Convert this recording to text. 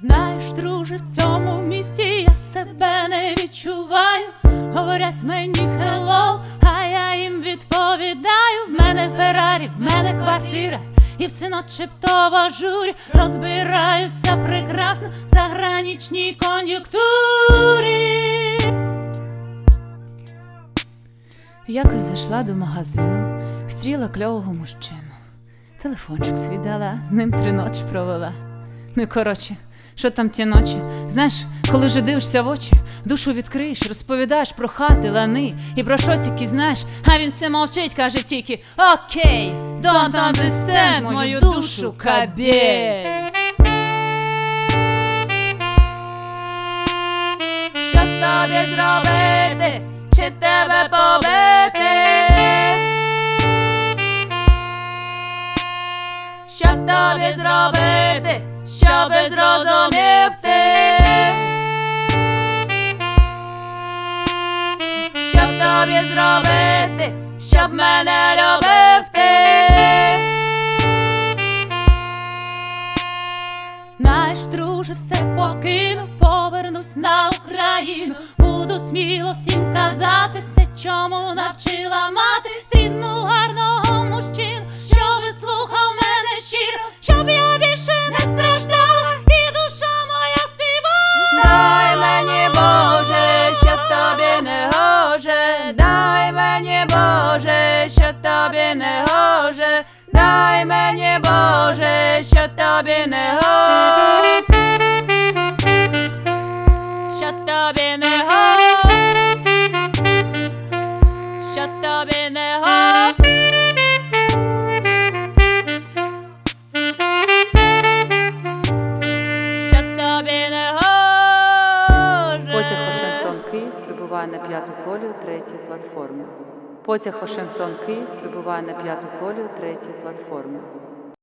Знаєш, друже, в цьому місті я себе не відчуваю. Говорять мені хело, а я їм відповідаю. В мене Феррарі, в мене квартира, і все начебто в ажурі розбираюся прекрасно в загранічній кон'юктурі. Якось зайшла до магазину, стріла кльового мужчину. Телефончик свідала, з ним три ночі провела. Ну коротше що там ті ночі? Знаєш, коли вже дивишся в очі, душу відкриєш, розповідаєш про хати, лани і про що тільки знаєш, а він все мовчить, каже тільки Окей, don't understand мою душу, кабель. Що тобі зробити? Чи тебе побити? Що тобі зробити, щоби зрозумів ти? Що тобі зробити, щоб мене любив ти? Знаєш, друже, все покину, повернусь на Україну. Буду сміло всім казати все, чому навчила мати Боже, що тобі не гоже, дай мені Боже, що тобі не гоже. Що тобі не го, що тобі не гоже. Потяг Вашингтон Київ прибуває на п'яту колію третьої платформи. Потяг Вашингтон Київ прибуває на п'яту колію третьої платформи.